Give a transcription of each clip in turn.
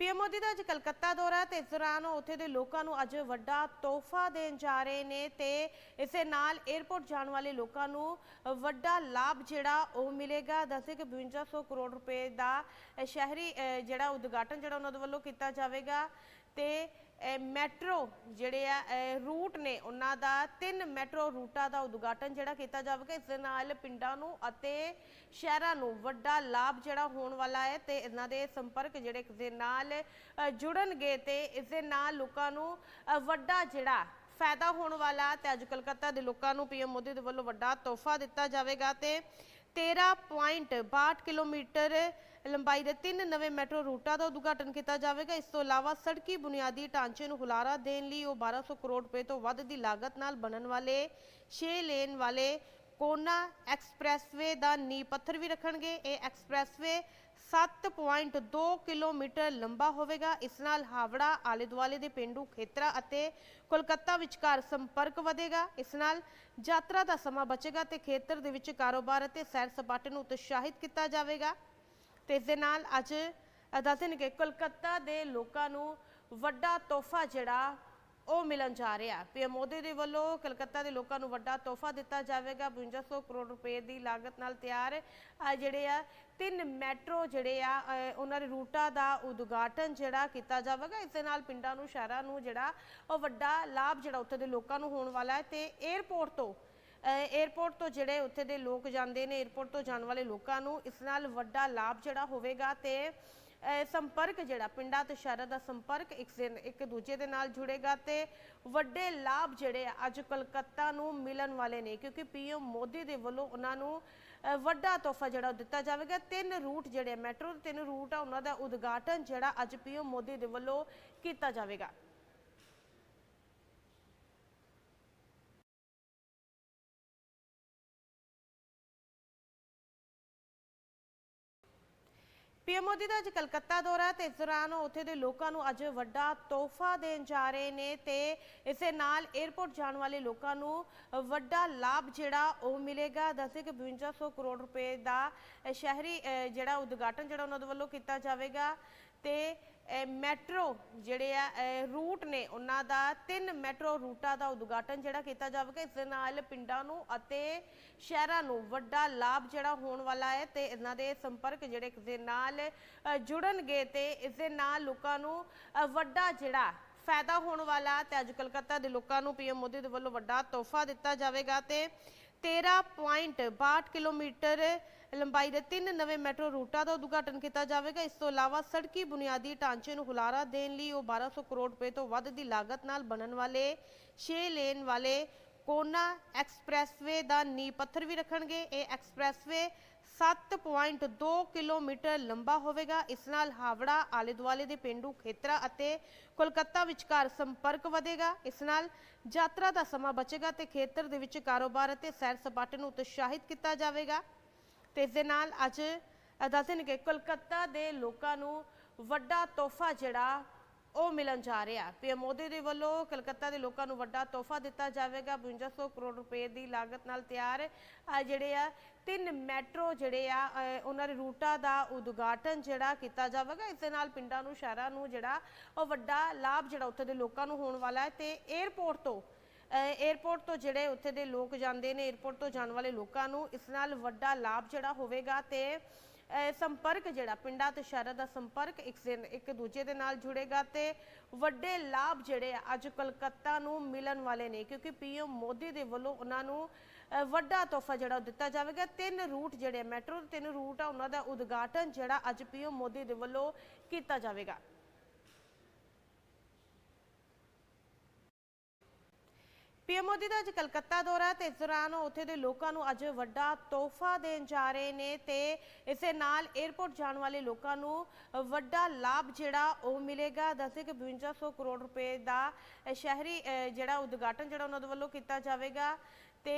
PM Modi ਦਾ ਅੱਜ ਕਲਕੱਤਾ ਦੌਰਾ ਹੈ ਤੇ ਇਸ ਦੌਰਾਨ ਉਹ ਉੱਥੇ ਦੇ ਲੋਕਾਂ ਨੂੰ ਅੱਜ ਵੱਡਾ ਤੋਹਫਾ ਦੇਣ ਜਾ ਰਹੇ ਨੇ ਤੇ ਇਸੇ ਨਾਲ 에ਅਰਪੋਰਟ ਜਾਣ ਵਾਲੇ ਲੋਕਾਂ ਨੂੰ ਵੱਡਾ ਲਾਭ ਜਿਹੜਾ ਉਹ ਮਿਲੇਗਾ। ਦੱਸੇ ਕਿ 5200 ਕਰੋੜ ਰੁਪਏ ਦਾ ਸ਼ਹਿਰੀ ਜਿਹੜਾ ਉਦਘਾਟਨ ਜਿਹੜਾ ਉਹਨਾਂ ਦੇ ਵੱਲੋਂ ਕੀਤਾ ਜਾਵੇਗਾ ਤੇ ਮੈਟਰੋ ਜਿਹੜੇ ਆ ਰੂਟ ਨੇ, ਉਹਨਾਂ ਦਾ ਤਿੰਨ ਮੈਟਰੋ ਰੂਟਾਂ ਦਾ ਉਦਘਾਟਨ ਜਿਹੜਾ ਕੀਤਾ ਜਾਵੇਗਾ। ਇਸ ਦੇ ਨਾਲ ਪਿੰਡਾਂ ਨੂੰ ਅਤੇ ਸ਼ਹਿਰਾਂ ਨੂੰ ਵੱਡਾ ਲਾਭ ਜਿਹੜਾ ਹੋਣ ਵਾਲਾ ਹੈ ਤੇ ਇਹਨਾਂ ਦੇ ਸੰਪਰਕ ਜਿਹੜੇ ਇੱਕ ਦੇ ਨਾਲ ਜੁੜਨਗੇ ਤੇ ਇਸ ਦੇ ਨਾਲ ਲੋਕਾਂ ਨੂੰ ਵੱਡਾ ਜਿਹੜਾ ਫਾਇਦਾ ਹੋਣ ਵਾਲਾ ਤੇ ਅੱਜ ਕਲਕੱਤਾ ਦੇ ਲੋਕਾਂ ਨੂੰ ਪੀਐਮ ਮੋਦੀ ਦੇ ਵੱਲੋਂ ਵੱਡਾ ਤੋਹਫਾ ਦਿੱਤਾ ਜਾਵੇਗਾ ਤੇ 13.62 ਕਿਲੋਮੀਟਰ ਲੰਬਾਈ ਦੇ ਤਿੰਨ ਨਵੇਂ ਮੈਟਰੋ ਰੂਟਾਂ ਦਾ ਉਦਘਾਟਨ ਕੀਤਾ ਜਾਵੇਗਾ। ਇਸ ਤੋਂ ਇਲਾਵਾ ਸੜਕੀ ਬੁਨਿਆਦੀ ਢਾਂਚੇ ਨੂੰ ਹੁਲਾਰਾ ਦੇਣ ਲਈ ਉਹ 1200 ਕਰੋੜ ਰੁਪਏ ਤੋਂ ਵੱਧ ਦੀ ਲਾਗਤ ਨਾਲ ਬਣਨ ਵਾਲੇ 6 ਲੇਨ ਵਾਲੇ ਕੋਨਾ ਐਕਸਪ੍ਰੈਸਵੇ ਦਾ ਨੀਂਹ ਪੱਥਰ ਵੀ ਰੱਖਣਗੇ। ਇਹ ਐਕਸਪ੍ਰੈਸਵੇ 7.2 ਕਿਲੋਮੀਟਰ ਲੰਬਾ ਹੋਵੇਗਾ। ਇਸ ਨਾਲ ਹਾਵੜਾ ਆਲੇ ਦੁਆਲੇ ਦੇ ਪਿੰਡੂ ਖੇਤਰਾਂ ਅਤੇ ਕੋਲਕਾਤਾ ਵਿਚਕਾਰ ਸੰਪਰਕ ਵਧੇਗਾ। ਇਸ ਨਾਲ ਯਾਤਰਾ ਦਾ ਸਮਾਂ ਬਚੇਗਾ ਤੇ ਖੇਤਰ ਦੇ ਵਿੱਚ ਕਾਰੋਬਾਰ ਅਤੇ ਸੈਰ ਸਪਾਟੇ ਨੂੰ ਉਤਸ਼ਾਹਿਤ ਕੀਤਾ ਜਾਵੇਗਾ। ਤੇ ਇਸ ਦੇ ਨਾਲ ਅੱਜ ਦੱਸਦੇ ਨੇ ਕਿ ਕੋਲਕਾਤਾ ਦੇ ਲੋਕਾਂ ਨੂੰ ਵੱਡਾ ਤੋਹਫਾ ਜਿਹੜਾ ਉਹ ਮਿਲਣ ਜਾ ਰਿਹਾ। ਪੀਐਮ ਮੋਦੀ ਦੇ ਵੱਲੋਂ ਕਲਕੱਤਾ ਦੇ ਲੋਕਾਂ ਨੂੰ ਵੱਡਾ ਤੋਹਫਾ ਦਿੱਤਾ ਜਾਵੇਗਾ। 5200 ਕਰੋੜ ਰੁਪਏ ਦੀ ਲਾਗਤ ਨਾਲ ਤਿਆਰ ਜਿਹੜੇ ਆ, ਤਿੰਨ ਮੈਟਰੋ ਜਿਹੜੇ ਆ ਉਹਨਾਂ ਦੇ ਰੂਟਾਂ ਦਾ ਉਦਘਾਟਨ ਜਿਹੜਾ ਕੀਤਾ ਜਾਵੇਗਾ। ਇਸ ਦੇ ਨਾਲ ਪਿੰਡਾਂ ਨੂੰ, ਸ਼ਹਿਰਾਂ ਨੂੰ ਜਿਹੜਾ ਉਹ ਵੱਡਾ ਲਾਭ ਜਿਹੜਾ ਉੱਥੇ ਦੇ ਲੋਕਾਂ ਨੂੰ ਹੋਣ ਵਾਲਾ ਹੈ। ਤੇ 에ਅਰਪੋਰਟ ਤੋਂ 에ਅਰਪੋਰਟ ਤੋਂ ਜਿਹੜੇ ਉੱਥੇ ਦੇ ਲੋਕ ਜਾਂਦੇ ਨੇ 에ਅਰਪੋਰਟ ਤੋਂ ਜਾਣ ਵਾਲੇ ਲੋਕਾਂ ਨੂੰ ਇਸ ਨਾਲ ਵੱਡਾ ਲਾਭ ਜਿਹੜਾ ਹੋਵੇਗਾ ਤੇ ਸੰਪਰਕ ਜਿਹੜਾ ਪਿੰਡਾਂ ਤੇ ਸ਼ਹਿਰਾਂ ਦਾ ਸੰਪਰਕ ਇੱਕ ਸੇ ਇੱਕ ਦੂਜੇ ਦੇ ਨਾਲ ਜੁੜੇਗਾ ਤੇ ਵੱਡੇ ਲਾਭ ਜਿਹੜੇ ਅੱਜ ਕਲਕੱਤਾ ਨੂੰ ਮਿਲਣ ਵਾਲੇ ਨੇ, ਕਿਉਂਕਿ ਪੀਐਮ ਮੋਦੀ ਦੇ ਵੱਲੋਂ ਉਹਨਾਂ ਨੂੰ ਵੱਡਾ ਤੋਹਫਾ ਜਿਹੜਾ ਉਹ ਦਿੱਤਾ ਜਾਵੇਗਾ। ਤਿੰਨ ਰੂਟ ਜਿਹੜੇ ਮੈਟਰੋ ਦੇ ਤਿੰਨ ਰੂਟ ਆ, ਉਹਨਾਂ ਦਾ ਉਦਘਾਟਨ ਜਿਹੜਾ ਅੱਜ ਪੀਐਮ ਮੋਦੀ ਦੇ ਵੱਲੋਂ ਕੀਤਾ ਜਾਵੇਗਾ। ਪੀਐਮ ਮੋਦੀ ਦਾ ਅੱਜ ਕਲਕੱਤਾ ਦੌਰਾ ਹੈ ਤੇ ਇਸ ਦੌਰਾਨ ਉੱਥੇ ਦੇ ਲੋਕਾਂ ਨੂੰ ਅੱਜ ਵੱਡਾ ਤੋਹਫਾ ਦੇਣ ਜਾ ਰਹੇ ਨੇ ਤੇ ਇਸੇ ਨਾਲ 에ਅਰਪੋਰਟ ਜਾਣ ਵਾਲੇ ਲੋਕਾਂ ਨੂੰ ਵੱਡਾ ਲਾਭ ਜਿਹੜਾ ਉਹ ਮਿਲੇਗਾ। ਦੱਸੇ ਕਿ 5200 ਕਰੋੜ ਰੁਪਏ ਦਾ ਸ਼ਹਿਰੀ ਜਿਹੜਾ ਉਦਘਾਟਨ ਜਿਹੜਾ ਉਹਨਾਂ ਦੇ ਵੱਲੋਂ ਕੀਤਾ ਜਾਵੇਗਾ ਤੇ ਮੈਟਰੋ ਜਿਹੜੇ ਆ ਰੂਟ ਨੇ ਉਹਨਾਂ ਦਾ, ਤਿੰਨ ਮੈਟਰੋ ਰੂਟਾਂ ਦਾ ਉਦਘਾਟਨ ਜਿਹੜਾ ਕੀਤਾ ਜਾਵੇਗਾ। ਇਸ ਦੇ ਨਾਲ ਪਿੰਡਾਂ ਨੂੰ ਅਤੇ ਸ਼ਹਿਰਾਂ ਨੂੰ ਵੱਡਾ ਲਾਭ ਜਿਹੜਾ ਹੋਣ ਵਾਲਾ ਹੈ ਤੇ ਇਹਨਾਂ ਦੇ ਸੰਪਰਕ ਜਿਹੜੇ ਇੱਕ ਦੇ ਨਾਲ ਜੁੜਨਗੇ ਤੇ ਇਸ ਦੇ ਨਾਲ ਲੋਕਾਂ ਨੂੰ ਵੱਡਾ ਜਿਹੜਾ ਫਾਇਦਾ ਹੋਣ ਵਾਲਾ ਤੇ ਅੱਜ ਕਲਕੱਤਾ ਦੇ ਲੋਕਾਂ ਨੂੰ ਪੀਐਮ ਮੋਦੀ ਦੇ ਵੱਲੋਂ ਵੱਡਾ ਤੋਹਫਾ ਦਿੱਤਾ ਜਾਵੇਗਾ ਤੇ 13.62 ਕਿਲੋਮੀਟਰ ਲੰਬਾਈ ਦੇ ਤਿੰਨ ਨਵੇਂ ਮੈਟਰੋ ਰੂਟਾਂ ਦਾ ਉਦਘਾਟਨ ਕੀਤਾ ਜਾਵੇਗਾ। ਇਸ ਤੋਂ ਇਲਾਵਾ ਸੜਕੀ ਬੁਨਿਆਦੀ ਢਾਂਚੇ ਨੂੰ ਹੁਲਾਰਾ ਦੇਣ ਲਈ ਉਹ 1200 ਕਰੋੜ ਰੁਪਏ ਤੋਂ ਵੱਧ ਦੀ ਲਾਗਤ ਨਾਲ ਬਣਨ ਵਾਲੇ 6 ਲੇਨ ਵਾਲੇ ਕੋਨਾ ਐਕਸਪ੍ਰੈਸਵੇ ਦਾ ਨੀਂਹ ਪੱਥਰ ਵੀ ਰੱਖਣਗੇ। ਇਹ ਐਕਸਪ੍ਰੈਸਵੇ 7.2 ਕਿਲੋਮੀਟਰ ਲੰਬਾ ਹੋਵੇਗਾ। ਇਸ ਨਾਲ ਹਾਵੜਾ ਆਲੇ ਦੁਆਲੇ ਦੇ ਪਿੰਡੂ ਖੇਤਰਾਂ ਅਤੇ ਕੋਲਕਾਤਾ ਵਿਚਕਾਰ ਸੰਪਰਕ ਵਧੇਗਾ। ਇਸ ਨਾਲ ਯਾਤਰਾ ਦਾ ਸਮਾਂ ਬਚੇਗਾ ਤੇ ਖੇਤਰ ਦੇ ਵਿੱਚ ਕਾਰੋਬਾਰ ਅਤੇ ਸੈਰ ਸਪਾਟੇ ਨੂੰ ਉਤਸ਼ਾਹਿਤ ਕੀਤਾ ਜਾਵੇਗਾ। ਤੇ ਇਸ ਦੇ ਨਾਲ ਅੱਜ ਦੱਸ ਦੇਣਗੇ ਕਿ ਕੋਲਕਾਤਾ ਦੇ ਲੋਕਾਂ ਨੂੰ ਵੱਡਾ ਤੋਹਫਾ ਜਿਹੜਾ, ਉਹ ਮਿਲਣ ਜਾ ਰਿਹਾ। ਪੀਐਮ ਮੋਦੀ ਦੇ ਵੱਲੋਂ ਕਲਕੱਤਾ ਦੇ ਲੋਕਾਂ ਨੂੰ ਵੱਡਾ ਤੋਹਫਾ ਦਿੱਤਾ ਜਾਵੇਗਾ। 5200 ਕਰੋੜ ਰੁਪਏ ਦੀ ਲਾਗਤ ਨਾਲ ਤਿਆਰ ਜਿਹੜੇ ਆ, ਤਿੰਨ ਮੈਟਰੋ ਜਿਹੜੇ ਆ ਉਹਨਾਂ ਦੇ ਰੂਟਾਂ ਦਾ ਉਦਘਾਟਨ ਜਿਹੜਾ ਕੀਤਾ ਜਾਵੇਗਾ। ਇਸ ਦੇ ਨਾਲ ਪਿੰਡਾਂ ਨੂੰ, ਸ਼ਹਿਰਾਂ ਨੂੰ ਜਿਹੜਾ, ਉਹ ਵੱਡਾ ਲਾਭ ਜਿਹੜਾ ਉੱਥੇ ਦੇ ਲੋਕਾਂ ਨੂੰ ਹੋਣ ਵਾਲਾ ਹੈ। ਤੇ 에ਅਰਪੋਰਟ ਤੋਂ 에ਅਰਪੋਰਟ ਤੋਂ ਜਿਹੜੇ ਉੱਥੇ ਦੇ ਲੋਕ ਜਾਂਦੇ ਨੇ 에ਅਰਪੋਰਟ ਤੋਂ ਜਾਣ ਵਾਲੇ ਲੋਕਾਂ ਨੂੰ ਇਸ ਨਾਲ ਵੱਡਾ ਲਾਭ ਜਿਹੜਾ ਹੋਵੇਗਾ ਤੇ ਸੰਪਰਕ ਜਿਹੜਾ ਪਿੰਡਾਂ ਤੇ ਸ਼ਹਿਰਾਂ ਦਾ ਸੰਪਰਕ ਇੱਕ ਦੂਜੇ ਦੇ ਨਾਲ ਜੁੜੇਗਾ ਤੇ ਵੱਡੇ ਲਾਭ ਜਿਹੜੇ ਆ ਅੱਜ ਕਲਕੱਤਾ ਨੂੰ ਮਿਲਣ ਵਾਲੇ ਨੇ, ਕਿਉਂਕਿ ਪੀਐਮ ਮੋਦੀ ਦੇ ਵੱਲੋਂ ਉਹਨਾਂ ਨੂੰ ਵੱਡਾ ਤੋਹਫਾ ਜਿਹੜਾ ਉਹ ਦਿੱਤਾ ਜਾਵੇਗਾ। ਤਿੰਨ ਰੂਟ ਜਿਹੜੇ ਮੈਟਰੋ ਦੇ ਤਿੰਨ ਰੂਟ ਆ, ਉਹਨਾਂ ਦਾ ਉਦਘਾਟਨ ਜਿਹੜਾ ਅੱਜ ਪੀਐਮ ਮੋਦੀ ਦੇ ਵੱਲੋਂ ਕੀਤਾ ਜਾਵੇਗਾ। ਪੀਐਮ ਮੋਦੀ ਦਾ ਅੱਜ ਕਲਕੱਤਾ ਦੌਰਾ ਹੈ ਤੇ ਇਸ ਦੌਰਾਨ ਉੱਥੇ ਦੇ ਲੋਕਾਂ ਨੂੰ ਅੱਜ ਵੱਡਾ ਤੋਹਫਾ ਦੇਣ ਜਾ ਰਹੇ ਨੇ ਤੇ ਇਸੇ ਨਾਲ 에ਅਰਪੋਰਟ ਜਾਣ ਵਾਲੇ ਲੋਕਾਂ ਨੂੰ ਵੱਡਾ ਲਾਭ ਜਿਹੜਾ ਉਹ ਮਿਲੇਗਾ। ਦੱਸੇ ਕਿ 5200 ਕਰੋੜ ਰੁਪਏ ਦਾ ਸ਼ਹਿਰੀ ਜਿਹੜਾ ਉਦਘਾਟਨ ਜਿਹੜਾ ਉਹਨਾਂ ਦੇ ਵੱਲੋਂ ਕੀਤਾ ਜਾਵੇਗਾ ਤੇ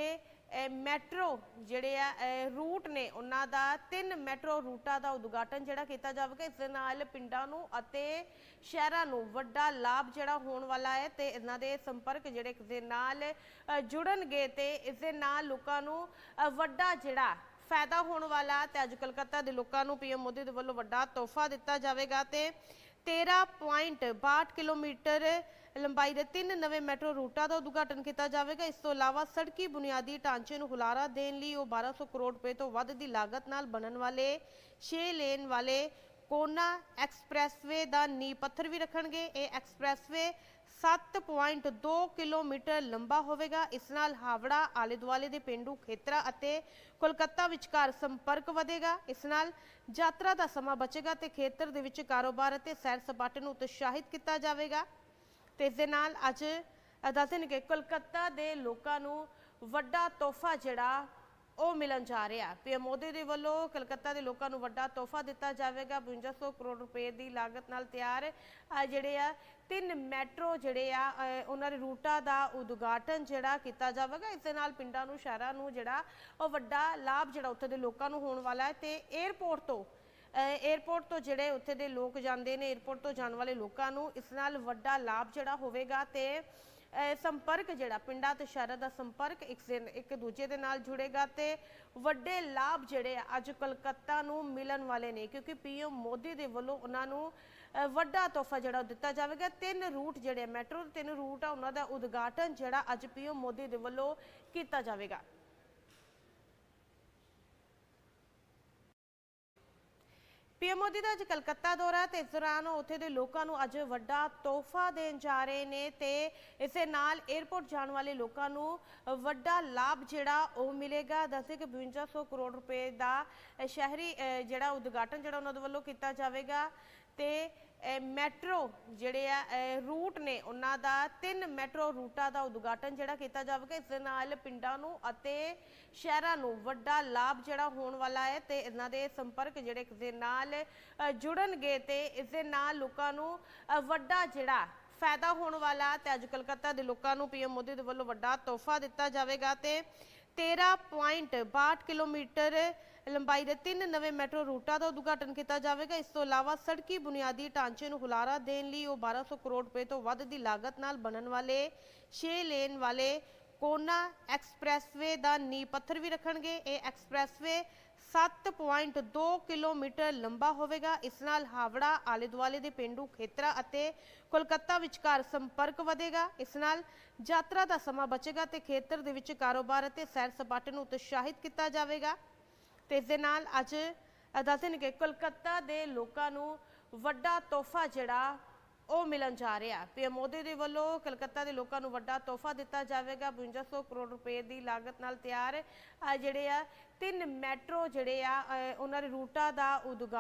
ਮੈਟਰੋ ਜਿਹੜੇ ਆ ਰੂਟ ਨੇ ਉਹਨਾਂ ਦਾ, ਤਿੰਨ ਮੈਟਰੋ ਰੂਟਾਂ ਦਾ ਉਦਘਾਟਨ ਜਿਹੜਾ ਕੀਤਾ ਜਾਵੇਗਾ। ਇਸ ਦੇ ਨਾਲ ਪਿੰਡਾਂ ਨੂੰ ਅਤੇ ਸ਼ਹਿਰਾਂ ਨੂੰ ਵੱਡਾ ਲਾਭ ਜਿਹੜਾ ਹੋਣ ਵਾਲਾ ਹੈ ਤੇ ਇਹਨਾਂ ਦੇ ਸੰਪਰਕ ਜਿਹੜੇ ਇੱਕ ਦੇ ਨਾਲ ਜੁੜਨਗੇ ਤੇ ਇਸ ਦੇ ਨਾਲ ਲੋਕਾਂ ਨੂੰ ਵੱਡਾ ਜਿਹੜਾ ਫਾਇਦਾ ਹੋਣ ਵਾਲਾ ਤੇ ਅੱਜ ਕਲਕੱਤਾ ਦੇ ਲੋਕਾਂ ਨੂੰ ਪੀਐਮ ਮੋਦੀ ਦੇ ਵੱਲੋਂ ਵੱਡਾ ਤੋਹਫਾ ਦਿੱਤਾ ਜਾਵੇਗਾ ਤੇ 13.62 ਕਿਲੋਮੀਟਰ ਲੰਬਾਈ ਦੇ ਤਿੰਨ ਨਵੇਂ ਮੈਟਰੋ ਰੂਟਾਂ ਦਾ ਉਦਘਾਟਨ ਕੀਤਾ ਜਾਵੇਗਾ। ਇਸ ਤੋਂ ਇਲਾਵਾ ਸੜਕੀ ਬੁਨਿਆਦੀ ਢਾਂਚੇ ਨੂੰ ਹੁਲਾਰਾ ਦੇਣ ਲਈ ਉਹ 1200 ਕਰੋੜ ਰੁਪਏ ਤੋਂ ਵੱਧ ਦੀ ਲਾਗਤ ਨਾਲ ਬਣਨ ਵਾਲੇ 6 ਲੇਨ ਵਾਲੇ ਕੋਨਾ ਐਕਸਪ੍ਰੈਸਵੇ ਦਾ ਨੀਂਹ ਪੱਥਰ ਵੀ ਰੱਖਣਗੇ। ਇਹ ਐਕਸਪ੍ਰੈਸਵੇ 7.2 ਕਿਲੋਮੀਟਰ ਲੰਬਾ ਹੋਵੇਗਾ। ਇਸ ਨਾਲ ਹਾਵੜਾ ਆਲੇ ਦੁਆਲੇ ਦੇ ਪਿੰਡੂ ਖੇਤਰਾਂ ਅਤੇ ਕੋਲਕਾਤਾ ਵਿਚਕਾਰ ਸੰਪਰਕ ਵਧੇਗਾ। ਇਸ ਨਾਲ ਯਾਤਰਾ ਦਾ ਸਮਾਂ ਬਚੇਗਾ ਤੇ ਖੇਤਰ ਦੇ ਵਿੱਚ ਕਾਰੋਬਾਰ ਅਤੇ ਸੈਰ ਸਪਾਟੇ ਨੂੰ ਉਤਸ਼ਾਹਿਤ ਕੀਤਾ ਜਾਵੇਗਾ। ਤੇ ਇਸ ਦੇ ਨਾਲ ਅੱਜ ਦੱਸਦੇ ਨੇ ਕਿ ਕੋਲਕਾਤਾ ਦੇ ਲੋਕਾਂ ਨੂੰ ਵੱਡਾ ਤੋਹਫਾ ਜਿਹੜਾ ਉਹ ਮਿਲਣ ਜਾ ਰਿਹਾ। ਪੀਐਮ ਮੋਦੀ ਦੇ ਵੱਲੋਂ ਕਲਕੱਤਾ ਦੇ ਲੋਕਾਂ ਨੂੰ ਵੱਡਾ ਤੋਹਫਾ ਦਿੱਤਾ ਜਾਵੇਗਾ। 5200 ਕਰੋੜ ਰੁਪਏ ਦੀ ਲਾਗਤ ਨਾਲ ਤਿਆਰ ਜਿਹੜੇ ਆ, ਤਿੰਨ ਮੈਟਰੋ ਜਿਹੜੇ ਆ ਉਹਨਾਂ ਦੇ ਰੂਟਾਂ ਦਾ ਉਦਘਾਟਨ ਜਿਹੜਾ ਕੀਤਾ ਜਾਵੇਗਾ। ਇਸ ਦੇ ਨਾਲ ਪਿੰਡਾਂ ਨੂੰ, ਸ਼ਹਿਰਾਂ ਨੂੰ ਜਿਹੜਾ ਉਹ ਵੱਡਾ ਲਾਭ ਜਿਹੜਾ ਉੱਥੇ ਦੇ ਲੋਕਾਂ ਨੂੰ ਹੋਣ ਵਾਲਾ ਹੈ। ਤੇ 에ਅਰਪੋਰਟ ਤੋਂ 에ਅਰਪੋਰਟ ਤੋਂ ਜਿਹੜੇ ਉੱਥੇ ਦੇ ਲੋਕ ਜਾਂਦੇ ਨੇ 에ਅਰਪੋਰਟ ਤੋਂ ਜਾਣ ਵਾਲੇ ਲੋਕਾਂ ਨੂੰ ਇਸ ਨਾਲ ਵੱਡਾ ਲਾਭ ਜਿਹੜਾ ਹੋਵੇਗਾ ਤੇ ਸੰਪਰਕ ਜਿਹੜਾ ਪਿੰਡਾਂ ਤੇ ਸ਼ਹਿਰਾਂ ਦਾ ਸੰਪਰਕ ਇੱਕ ਸੇ, ਇੱਕ ਦੂਜੇ ਦੇ ਨਾਲ ਜੁੜੇਗਾ ਤੇ ਵੱਡੇ ਲਾਭ ਜਿਹੜੇ ਅੱਜ ਕਲਕੱਤਾ ਨੂੰ ਮਿਲਣ ਵਾਲੇ ਨੇ, ਕਿਉਂਕਿ ਪੀਐਮ ਮੋਦੀ ਦੇ ਵੱਲੋਂ ਉਹਨਾਂ ਨੂੰ ਵੱਡਾ ਤੋਹਫਾ ਜਿਹੜਾ ਉਹ ਦਿੱਤਾ ਜਾਵੇਗਾ। ਤਿੰਨ ਰੂਟ ਜਿਹੜੇ ਮੈਟਰੋ ਤਿੰਨ ਰੂਟ ਆ, ਉਹਨਾਂ ਦਾ ਉਦਘਾਟਨ ਜਿਹੜਾ ਅੱਜ ਪੀਐਮ ਮੋਦੀ ਦੇ ਵੱਲੋਂ ਕੀਤਾ ਜਾਵੇਗਾ। ਪੀਐਮ ਮੋਦੀ ਦਾ ਅੱਜ ਕਲਕੱਤਾ ਦੌਰਾ ਹੈ ਤੇ ਇਸ ਦੌਰਾਨ ਉੱਥੇ ਦੇ ਲੋਕਾਂ ਨੂੰ ਅੱਜ ਵੱਡਾ ਤੋਹਫਾ ਦੇਣ ਜਾ ਰਹੇ ਨੇ ਤੇ ਇਸੇ ਨਾਲ 에ਅਰਪੋਰਟ ਜਾਣ ਵਾਲੇ ਲੋਕਾਂ ਨੂੰ ਵੱਡਾ ਲਾਭ ਜਿਹੜਾ ਉਹ ਮਿਲੇਗਾ। ਦੱਸੇ ਕਿ 5200 ਕਰੋੜ ਰੁਪਏ ਦਾ ਸ਼ਹਿਰੀ ਜਿਹੜਾ ਉਦਘਾਟਨ ਜਿਹੜਾ ਉਹਨਾਂ ਦੇ ਵੱਲੋਂ ਕੀਤਾ ਜਾਵੇਗਾ ਤੇ ਮੈਟਰੋ ਜਿਹੜੇ ਆ ਰੂਟ ਨੇ ਉਹਨਾਂ ਦਾ, ਤਿੰਨ ਮੈਟਰੋ ਰੂਟਾਂ ਦਾ ਉਦਘਾਟਨ ਜਿਹੜਾ ਕੀਤਾ ਜਾਵੇਗਾ। ਇਸ ਦੇ ਨਾਲ ਪਿੰਡਾਂ ਨੂੰ ਅਤੇ ਸ਼ਹਿਰਾਂ ਨੂੰ ਵੱਡਾ ਲਾਭ ਜਿਹੜਾ ਹੋਣ ਵਾਲਾ ਹੈ ਤੇ ਇਹਨਾਂ ਦੇ ਸੰਪਰਕ ਜਿਹੜੇ ਇੱਕ ਦੇ ਨਾਲ ਜੁੜਨਗੇ ਤੇ ਇਸ ਦੇ ਨਾਲ ਲੋਕਾਂ ਨੂੰ ਵੱਡਾ ਜਿਹੜਾ ਫਾਇਦਾ ਹੋਣ ਵਾਲਾ ਤੇ ਅੱਜ ਕਲਕੱਤਾ ਦੇ ਲੋਕਾਂ ਨੂੰ ਪੀਐਮ ਮੋਦੀ ਦੇ ਵੱਲੋਂ ਵੱਡਾ ਤੋਹਫਾ ਦਿੱਤਾ ਜਾਵੇਗਾ ਤੇ 13.62 ਕਿਲੋਮੀਟਰ ਲੰਬਾਈ ਦੇ ਤਿੰਨ ਨਵੇਂ ਮੈਟਰੋ ਰੂਟਾਂ ਦਾ ਉਦਘਾਟਨ ਕੀਤਾ ਜਾਵੇਗਾ। ਇਸ ਤੋਂ ਇਲਾਵਾ ਸੜਕੀ ਬੁਨਿਆਦੀ ਢਾਂਚੇ ਨੂੰ ਹੁਲਾਰਾ ਦੇਣ ਲਈ ਉਹ 1200 ਕਰੋੜ ਰੁਪਏ ਤੋਂ ਵੱਧ ਦੀ ਲਾਗਤ ਨਾਲ ਬਣਨ ਵਾਲੇ 6 ਲੇਨ ਵਾਲੇ ਕੋਨਾ ਐਕਸਪ੍ਰੈਸਵੇ ਦਾ ਨੀਂਹ ਪੱਥਰ ਵੀ ਰੱਖਣਗੇ। ਇਹ ਐਕਸਪ੍ਰੈਸਵੇ 7.2 ਕਿਲੋਮੀਟਰ ਲੰਬਾ ਹੋਵੇਗਾ। ਇਸ ਨਾਲ ਹਾਵੜਾ ਆਲੇ ਦੁਆਲੇ ਦੇ ਪਿੰਡੂ ਖੇਤਰਾਂ ਅਤੇ ਕੋਲਕਾਤਾ ਵਿਚਕਾਰ ਸੰਪਰਕ ਵਧੇਗਾ। ਇਸ ਨਾਲ ਯਾਤਰਾ ਦਾ ਸਮਾਂ ਬਚੇਗਾ ਤੇ ਖੇਤਰ ਦੇ ਵਿੱਚ ਕਾਰੋਬਾਰ ਅਤੇ ਸੈਰ ਸਪਾਟੇ ਨੂੰ ਉਤਸ਼ਾਹਿਤ ਕੀਤਾ ਜਾਵੇਗਾ। ਤੇ ਇਸ ਦੇ ਨਾਲ ਅੱਜ ਦੱਸਦੇ ਨੇ ਕਿ ਕੋਲਕਾਤਾ ਦੇ ਲੋਕਾਂ ਨੂੰ ਵੱਡਾ ਤੋਹਫਾ ਜਿਹੜਾ ਉਹ ਮਿਲਣ ਜਾ ਰਿਹਾ। ਪੀਐਮ ਮੋਦੀ ਦੇ ਵੱਲੋਂ ਕਲਕੱਤਾ ਦੇ ਲੋਕਾਂ ਨੂੰ ਵੱਡਾ ਤੋਹਫਾ ਦਿੱਤਾ ਜਾਵੇਗਾ। 5200 ਕਰੋੜ ਰੁਪਏ ਦੀ ਲਾਗਤ ਨਾਲ ਤਿਆਰ ਜਿਹੜੇ ਆ ਤਿੰਨ ਮੈਟਰੋ ਜਿਹੜੇ ਆ ਉਹਨਾਂ ਦੇ ਰੂਟਾਂ ਦਾ ਉਦਘਾਟਨ